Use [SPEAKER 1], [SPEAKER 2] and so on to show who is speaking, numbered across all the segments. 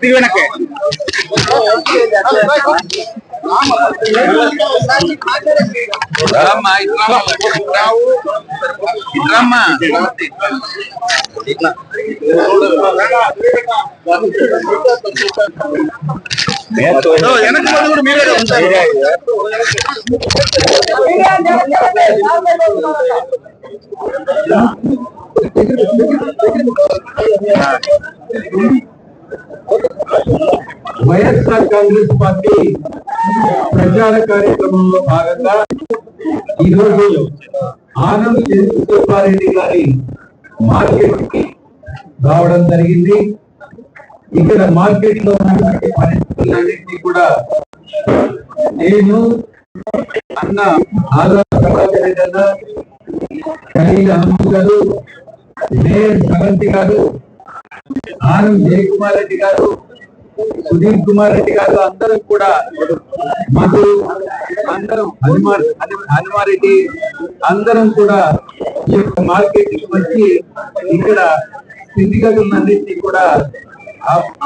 [SPEAKER 1] திரிவனக்கு எனக்கு மட்டும் மீரே Thank you.
[SPEAKER 2] YSR Congress party ప్రచార కార్యక్రమంలో భాగంగా ఈరోజు ఆనంద్ చంద్రశేఖరారెడ్డి గారి మార్కెట్కి రావడం జరిగింది. ఇక్కడ మార్కెట్లో ఉన్నటువంటి పరిస్థితులన్నింటినీ కూడా నేను అన్న ఆధార్ ప్రభాకర్ అన్న గారు మేయర్ సవంతి గారు ఆనంద్ జయకుమార్ రెడ్డి గారు సుధీర్ కుమార్ రెడ్డి గారు అందరూ కూడా మధు అందరం హనుమార్ హనుమారెడ్డి అందరం కూడా ఈ యొక్క మార్కెట్కి వచ్చి ఇక్కడ స్థితిగతులన్నింటినీ కూడా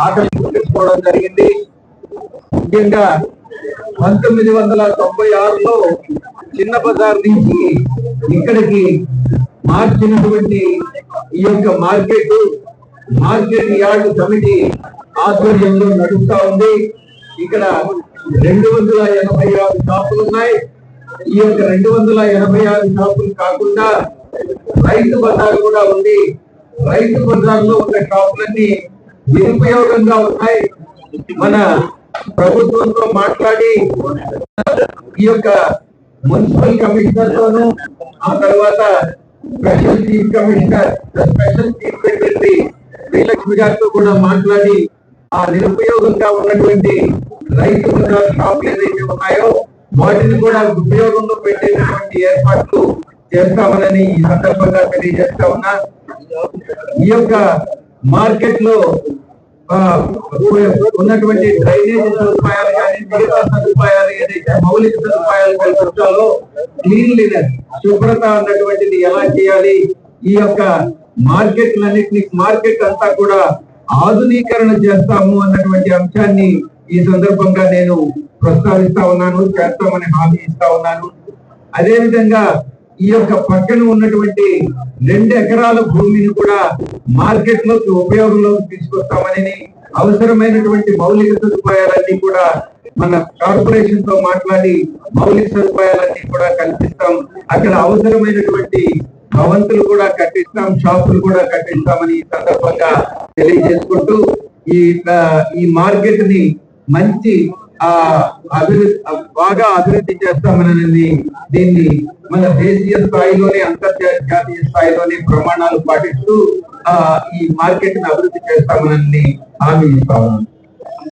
[SPEAKER 2] ఆకర్షించుకోవడం జరిగింది. ముఖ్యంగా పంతొమ్మిది వందల తొంభై ఆరులో చిన్న బజార్ నుంచి ఇక్కడికి మార్చినటువంటి ఈ యొక్క మార్కెట్ మార్కెట్ యార్డ్ కమిటీ ఆధ్వర్యంలో నడుస్తా ఉంది. ఇక్కడ రెండు వందల ఎనభై ఆరు షాపులు ఉన్నాయి. ఈ యొక్క రెండు వందల ఎనభై ఆరు షాపులు కాకుండా రైతు బజార్ కూడా ఉంది. రైతు బజార్లో ఉన్న షాపులన్నీ నిరుపయోగంగా ఉన్నాయి. మన ప్రభుత్వంతో మాట్లాడి ఈ యొక్క మున్సిపల్ కమిషనర్ తోను ఆ తర్వాత special chief commissioner special chief secretary Srilakshmi గారితో కూడా మాట్లాడి ఆ నిరుపయోగంగా ఉన్నటువంటి రైతు షాపులు ఏదైతే ఉన్నాయో వాటిని కూడా ఉపయోగంలో పెట్టేటటువంటి ఏర్పాట్లు చేస్తామని ఈ సందర్భంగా తెలియజేస్తా ఉన్నా. ఈ యొక్క మార్కెట్లో ఉన్నటువంటి డ్రైనేజ్ సదుపాయాలు కానీ మిగతా సదుపాయాలు ఏదైతే మౌలిక సదుపాయాలు కల్పించాలో క్లీన్లీనెస్ శుభ్రత అన్నటువంటిది ఎలా చేయాలి ఈ యొక్క మార్కెట్లన్నిటిని మార్కెట్ అంతా కూడా ఆధునీకరణ చేస్తాము అన్నటువంటి అంశాన్ని ఈ సందర్భంగా నేను ప్రస్తావిస్తా ఉన్నాను చేస్తామని హామీ ఇస్తా ఉన్నాను. అదే విధంగా ఈ యొక్క పక్కన ఉన్నటువంటి రెండు ఎకరాల భూమిని కూడా మార్కెట్లోకి ఉపయోగంలోకి తీసుకొస్తామని అవసరమైనటువంటి మౌలిక సదుపాయాలన్నీ కూడా మన కార్పొరేషన్తో మాట్లాడి మౌలిక సదుపాయాలన్నీ కూడా కల్పిస్తాం. అక్కడ అవసరమైనటువంటి భవంతులు కూడా కట్టిస్తాం షాపులు కూడా కట్టిస్తామని ఈ సందర్భంగా తెలియజేసుకుంటూ ఈ ఈ మార్కెట్ని మంచి ఆ అభివృద్ధి బాగా అభివృద్ధి చేస్తామనేది దీన్ని మన దేశీయ స్థాయిలోనే అంతర్జాతీయ స్థాయిలోనే ప్రమాణాలు పాటిస్తూ ఆ ఈ మార్కెట్ని అభివృద్ధి చేస్తామని హామీ ఇస్తా